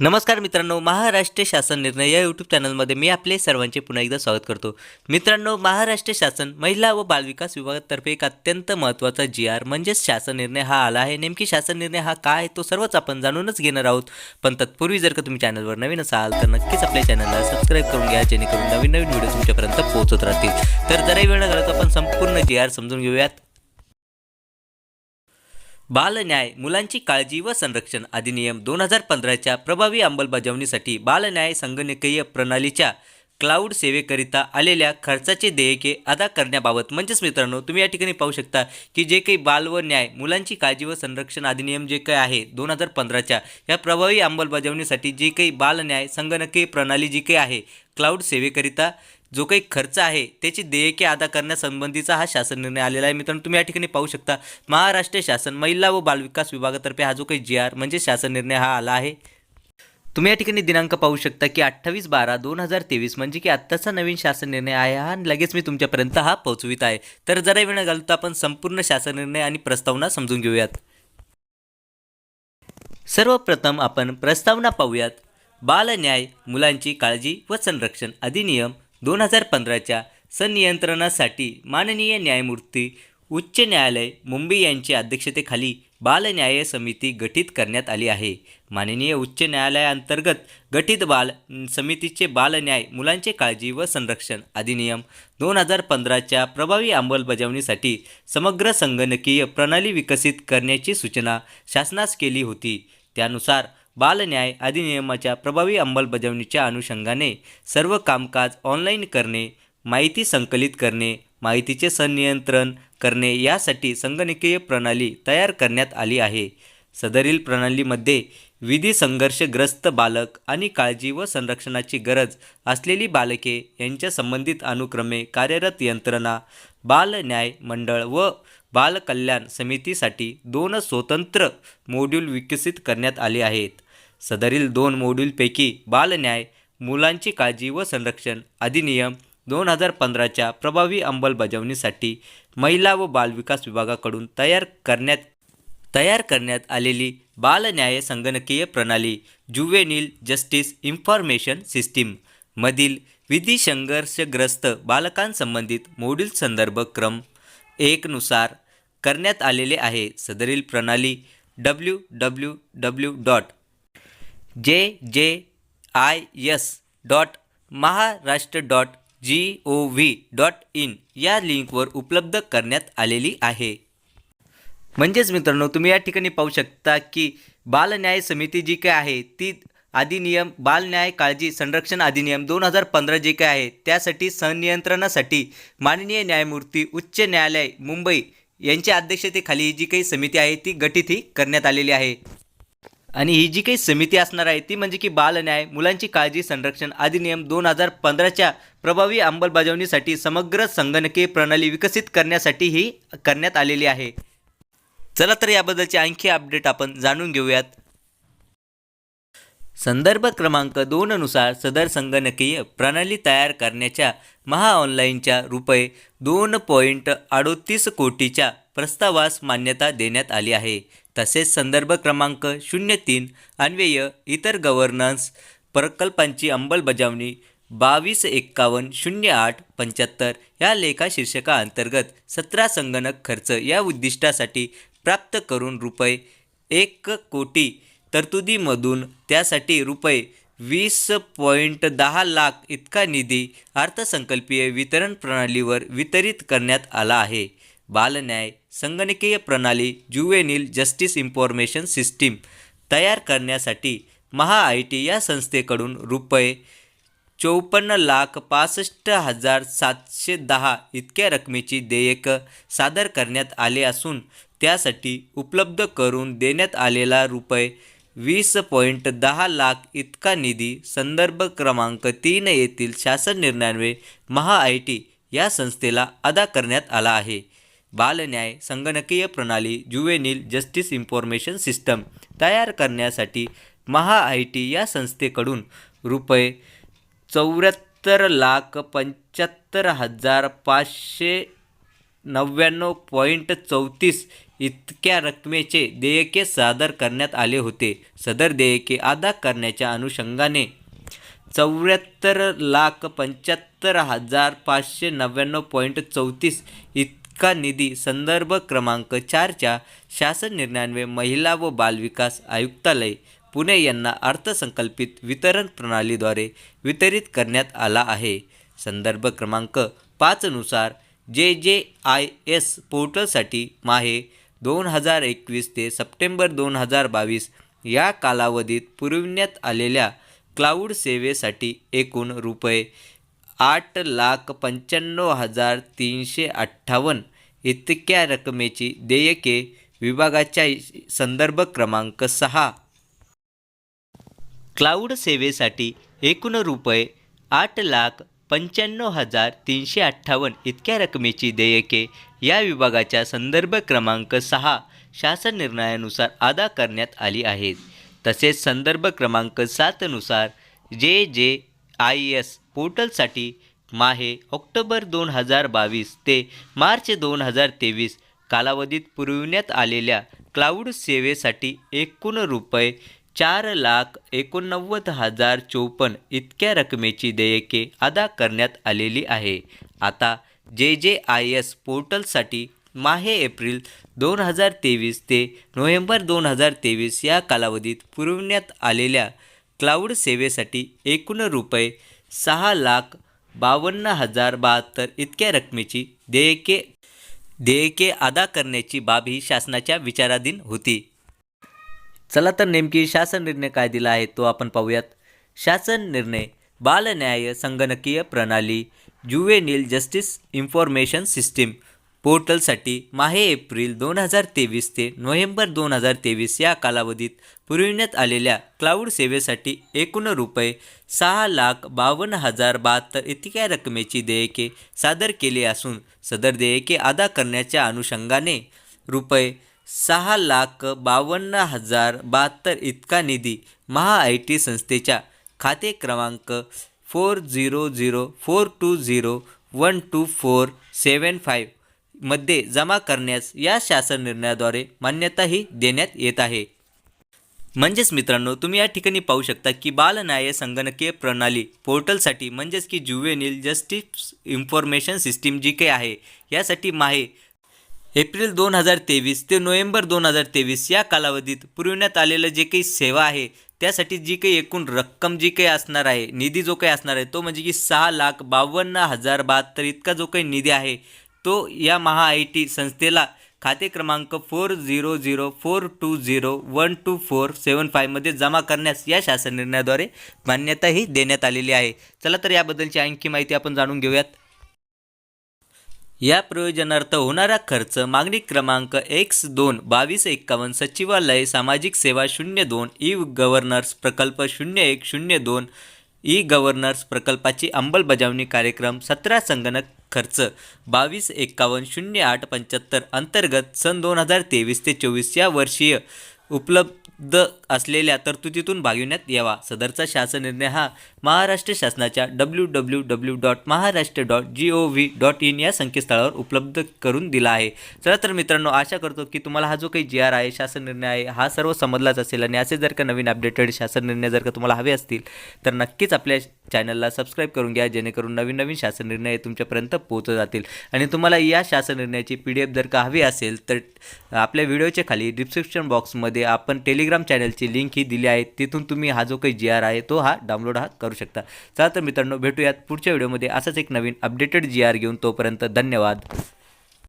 नमस्कार मित्रांनो महाराष्ट्र शासन निर्णय या यूट्यूब चॅनलमध्ये मी आपले सर्वांचे पुन्हा एकदा स्वागत करतो. मित्रांनो महाराष्ट्र शासन महिला व बालविकास विभागातर्फे एक अत्यंत महत्त्वाचा जी आर म्हणजेच शासन निर्णय हा आला आहे. नेमकी शासन निर्णय हा काय आहे तो सर्वच आपण जाणूनच घेणार आहोत. पण तत्पूर्वी जर का तुम्ही चॅनलवर नवीन असाल तर नक्कीच आपल्या चॅनलला सबस्क्राईब करून घ्या जेणेकरून नवीन नवीन व्हिडिओ तुमच्यापर्यंत पोहोचत राहतील. तर जराही वेळ न घालवता आपण संपूर्ण जी आर समजून घेऊयात. बालन्याय मुलांची काळजी व संरक्षण अधिनियम दोन हजार पंधराच्या प्रभावी अंमलबजावणीसाठी बालन्याय संगणकीय प्रणालीच्या क्लाउड सेवेकरिता आलेल्या खर्चाचे देयके अदा करण्याबाबत म्हणजेच मित्रांनो तुम्ही या ठिकाणी पाहू शकता की जे काही बाल व न्याय मुलांची काळजी व संरक्षण अधिनियम जे काही आहे दोन हजार पंधराच्या या प्रभावी अंमलबजावणीसाठी जे काही बालन्याय संगणकीय प्रणाली जी काही आहे क्लाउड सेवेकरिता जो काही खर्च आहे त्याची देयके अदा करण्यासंबंधीचा हा शासन निर्णय आलेला आहे. मित्रांनो तुम्ही या ठिकाणी पाहू शकता महाराष्ट्र शासन महिला व बालविकास विभागातर्फे हा जो काही जी आर म्हणजे शासन निर्णय हा आला आहे. तुम्ही या ठिकाणी दिनांक पाहू शकता की अठ्ठावीस बारा दोन हजार तेवीस म्हणजे की आत्ताचा नवीन शासन निर्णय आहे हा आणि लगेच मी तुमच्यापर्यंत हा पोहोचवित आहे. तर जरा वेळ न घालता आपण संपूर्ण शासन निर्णय आणि प्रस्तावना समजून घेऊयात. सर्वप्रथम आपण प्रस्तावना पाहूयात. बालन्याय मुलांची काळजी व संरक्षण अधिनियम दोन हजार पंधराच्या संनियंत्रणासाठी माननीय न्यायमूर्ती उच्च न्यायालय मुंबई यांच्या अध्यक्षतेखाली बालन्याय समिती गठीत करण्यात आली आहे. माननीय उच्च न्यायालयाअंतर्गत गठीत बाल समितीचे बालन्याय मुलांचे काळजी व संरक्षण अधिनियम दोन हजार पंधराच्या प्रभावी अंमलबजावणीसाठी समग्र संगणकीय प्रणाली विकसित करण्याची सूचना शासनास केली होती. त्यानुसार बालन्याय अधिनियमाच्या प्रभावी अंमलबजावणीच्या अनुषंगाने सर्व कामकाज ऑनलाईन करणे माहिती संकलित करणे माहितीचे संनियंत्रण करणे यासाठी संगणकीय प्रणाली तयार करण्यात आली आहे. सदरील प्रणालीमध्ये विधी संघर्षग्रस्त बालक आणि काळजी व संरक्षणाची गरज असलेली बालके यांच्या संबंधित अनुक्रमे कार्यरत यंत्रणा बाल न्याय मंडळ व बालकल्याण समितीसाठी दोन स्वतंत्र मॉड्यूल विकसित करण्यात आले आहेत. सदरील दोन मॉड्यूलपैकी बालन्याय मुलांची काळजी व संरक्षण अधिनियम दोन हजार पंधराच्या प्रभावी अंमलबजावणीसाठी महिला व बालविकास विभागाकडून तयार करण्यात तयार करण्यात आलेली बालन्याय संगणकीय प्रणाली जुवेनिल जस्टिस इन्फॉर्मेशन सिस्टीम मधील विधी संघर्षग्रस्त बालकांसंबंधित मॉड्यूल संदर्भ क्रम एकनुसार करण्यात आलेले आहे. सदरील प्रणाली W W W dot J J I S dot Maharashtra dot G O V dot in या लिंकवर उपलब्ध करण्यात आलेली आहे. म्हणजेच मित्रांनो तुम्ही या ठिकाणी पाहू शकता की बालन्याय समिती जी काय आहे ती अधिनियम बालन्याय काळजी संरक्षण अधिनियम दोन हजार पंधरा जे काय आहे त्यासाठी संनियंत्रणासाठी माननीय न्यायमूर्ती उच्च न्यायालय मुंबई यांच्या अध्यक्षतेखाली ही जी काही समिती आहे ती गठीत ही करण्यात आलेली आहे. आणि ही जी काही समिती असणार आहे ती म्हणजे की बालन्याय मुलांची काळजी संरक्षण अधिनियम दोन हजार पंधराच्या प्रभावी अंमलबजावणीसाठी समग्र संगणकीय प्रणाली विकसित करण्यासाठी ही करण्यात आलेली आहे. चला तर याबद्दलचे आणखी अपडेट आपण जाणून घेऊयात. संदर्भ क्रमांक दोननुसार सदर संगणकीय प्रणाली तयार करण्याच्या महाऑनलाईनच्या रुपये दोन पॉईंट अडोतीस कोटीच्या प्रस्तावास मान्यता देण्यात आली आहे. तसेच संदर्भ क्रमांक शून्य तीन अन्वय इतर गव्हर्नन्स प्रकल्पांची अंमलबजावणी बावीस एक्कावन्न शून्य आठ पंच्याहत्तर या लेखा शीर्षकाअंतर्गत सतरा संगणक खर्च या उद्दिष्टासाठी प्राप्त करून रुपये एक कोटी तरतुदीमधून त्यासाठी रुपये वीस पॉईंट दहा लाख इतका निधी अर्थसंकल्पीय वितरण प्रणालीवर वितरित करण्यात आला आहे. बालन्याय संगणकीय प्रणाली जुवेनिल जस्टिस इन्फॉर्मेशन सिस्टीम तयार करण्यासाठी महा आय टी या संस्थेकडून रुपये चौपन्न लाख पासष्ट हजार सातशे दहा इतक्या रकमेची देयक सादर करण्यात आले असून त्यासाठी उपलब्ध करून देण्यात आलेला रुपये वीस पॉईंट दहा लाख इतका निधी संदर्भ क्रमांक तीन येथील शासन निर्णयान्वये महा आय टी या संस्थेला अदा करण्यात आला आहे. बालन्याय संगणकीय प्रणाली जुवेनिल जस्टिस इन्फॉर्मेशन सिस्टम तयार करण्यासाठी महा आय टी या संस्थेकडून रुपये चौऱ्याहत्तर लाख पंच्याहत्तर हजार पाचशे नव्याण्णव पॉईंट चौतीस इतक्या रकमेचे देयके सादर करण्यात आले होते. सदर देयके अदा करण्याच्या अनुषंगाने चौऱ्याहत्तर लाख पंच्याहत्तर हजार पाचशे नव्याण्णव पॉईंट चौतीस इतका निधी संदर्भ क्रमांक चारच्या शासन निर्णयान्वये महिला व बालविकास आयुक्तालय पुणे यांना अर्थसंकल्पित वितरण प्रणालीद्वारे वितरित करण्यात आला आहे. संदर्भ क्रमांक पाचनुसार जे जे आय एस पोर्टलसाठी माहे दोन हजार एकवीस ते सप्टेंबर दोन हजार बावीस या कालावधीत पुरविण्यात आलेल्या क्लाउड सेवेसाठी एकूण रुपये आठ लाख पंच्याण्णव हजार तीनशे अठ्ठावन्न इतक्या रकमेची देयके विभागाच्या संदर्भ क्रमांक सहा. क्लाउड सेवेसाठी एकूण रुपये आठ लाख पंच्याण्णव हजार तीनशे अठ्ठावन्न इतक्या रकमेची देयके या विभागाच्या संदर्भ क्रमांक सहा शासन निर्णयानुसार अदा करण्यात आली आहेत. तसेच संदर्भ क्रमांक सातनुसार जे जे आय एस पोर्टलसाठी माहे ऑक्टोबर दोन हजार बावीस ते मार्च दोन हजार तेवीस कालावधीत पुरविण्यात आलेल्या क्लाउड सेवेसाठी एकूण रुपये चार लाख एकोणनव्वद हजार चोपन्न इतक्या रकमेची देयके अदा करण्यात आलेली आहे. आता जे जे आय एस पोर्टलसाठी माहे एप्रिल दोन हजार तेवीस ते नोव्हेंबर दोन हजार तेवीस या कालावधीत पुरविण्यात आलेल्या क्लाउड सेवेसाठी एकूण रुपये सहा लाख बावन्न हजार बहात्तर इतक्या रकमेची देयके देयके अदा करण्याची बाब ही शासनाच्या विचाराधीन होती. चला तर नेमकी शासन निर्णय काय दिला आहे तो आपण पाहूयात. शासन निर्णय बालन्याय संगणकीय प्रणाली जुवेनिल जस्टिस इन्फॉर्मेशन सिस्टीम पोर्टलसाठी माहे एप्रिल दोन हजार तेवीस ते नोव्हेंबर दोन हजार तेवीस या कालावधीत पुरविण्यात आलेल्या क्लाउड सेवेसाठी एकूण रुपये सहा लाख बावन्न हजार बहात्तर इतक्या रकमेची देयके सादर केली असून सदर देयके अदा करण्याच्या अनुषंगाने रुपये सहा लाख बावन्न हजार बहात्तर इतका निधी महा आय टी संस्थेच्या खाते क्रमांक four zero zero four two zero one two four seven फाईव्हमध्ये जमा करण्यास या शासन निर्णयाद्वारे मान्यताही देण्यात येत आहे. म्हणजेच मित्रांनो तुम्ही या ठिकाणी पाहू शकता की बालन्याय संगणकीय प्रणाली पोर्टलसाठी म्हणजेच की जुवेनिल जस्टिस इन्फॉर्मेशन सिस्टीम जी काही आहे यासाठी माहे. एप्रिल दोन हजार तेवीस ते नोव्हेंबर दोन हजार तेवीस या कालावधीत पुरविण्यात आलेलं जे काही सेवा आहे त्यासाठी जी काही एकूण रक्कम जी काही असणार आहे निधी जो काही असणार आहे तो म्हणजे की सहा लाख बावन्न हजार बहात्तर इतका जो काही निधी आहे तो या महा आय टी संस्थेला खाते क्रमांक four zero zero four two zero one two four seven फायमध्ये जमा करण्यास या शासन निर्णयाद्वारे मान्यताही देण्यात आलेली आहे. चला तर याबद्दलची आणखी माहिती आपण जाणून घेऊयात. या प्रयोजनार्थ होणारा खर्च मागणी क्रमांक एक्स दोन बावीस एक्कावन्न सचिवालय सामाजिक सेवा शून्य दोन ई गव्हर्नर्स प्रकल्प शून्य एक शून्य दोन ई गव्हर्नर्स प्रकल्पाची अंमलबजावणी कार्यक्रम सतरा संगणक खर्च बावीस एक्कावन्न शून्य आठ पंच्याहत्तर अंतर्गत सन दोन हजार तेवीस ते चोवीस या वर्षीय उपलब्ध द असलेल्या तरतुदीतून भागविण्यात यावा. सदरचा शासन निर्णय हा महाराष्ट्र शासनाच्या W W W dot Maharashtra dot G O V dot in या संकेतस्थळावर उपलब्ध करून दिला आहे. चला तर मित्रांनो आशा करतो की तुम्हाला हा जो काही जी आर आहे शासन निर्णय आहे हा सर्व समजलाच असेल आणि असे जर का नवीन अपडेटेड शासन निर्णय जर का तुम्हाला हवे असतील तर नक्कीच आपल्या चॅनलला सबस्क्राईब करून घ्या जेणेकरून नवीन नवीन शासन निर्णय तुमच्यापर्यंत पोहोचत जातील. आणि तुम्हाला या शासन निर्णयाची पी डी एफ जर का हवी असेल तर आपल्या व्हिडिओच्या खाली डिस्क्रिप्शन बॉक्समध्ये आपण टेलिग्राम टेलिग्राम चॅनलची लिंक ही दिली आहे. तिथून तुम्ही हा जो काही जी आर आहे तो हा डाउनलोड हा करू शकता. चला तर मित्रांनो भेटूयात पुढच्या व्हिडिओमध्ये असाच एक नवीन अपडेटेड जी आर घेऊन तोपर्यंत धन्यवाद.